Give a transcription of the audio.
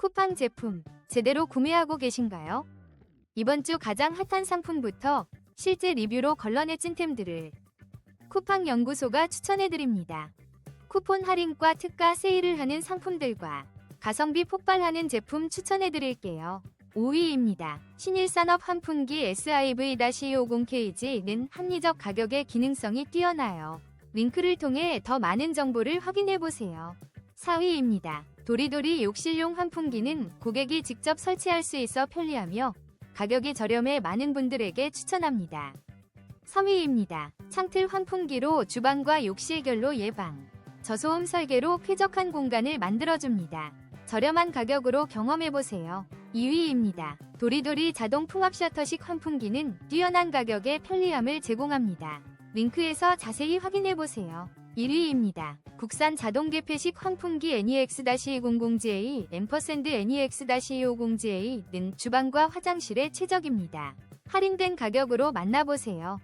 쿠팡 제품 제대로 구매하고 계신가요? 이번 주 가장 핫한 상품부터 실제 리뷰로 걸러내 찐템들을 쿠팡 연구소가 추천해드립니다. 쿠폰 할인과 특가 세일을 하는 상품들과 가성비 폭발하는 제품 추천해드릴게요. 5위입니다. 신일산업 환풍기 SIV-250KG는 합리적 가격에 기능성이 뛰어나요. 링크를 통해 더 많은 정보를 확인해보세요. 4위입니다. 도리도리 욕실용 환풍기는 고객이 직접 설치할 수 있어 편리하며 가격이 저렴해 많은 분들에게 추천합니다. 3위입니다. 창틀 환풍기로 주방과 욕실 결로 예방. 저소음 설계로 쾌적한 공간을 만들어줍니다. 저렴한 가격으로 경험해보세요. 2위입니다. 도리도리 자동 풍압 셔터식 환풍기는 뛰어난 가격에 편리함을 제공합니다. 링크에서 자세히 확인해보세요. 1위입니다. 국산 자동 개폐식 환풍기 E NEX-200J, 앰퍼샌드 E NEX-250J는 주방과 화장실에 최적입니다. 할인된 가격으로 만나보세요.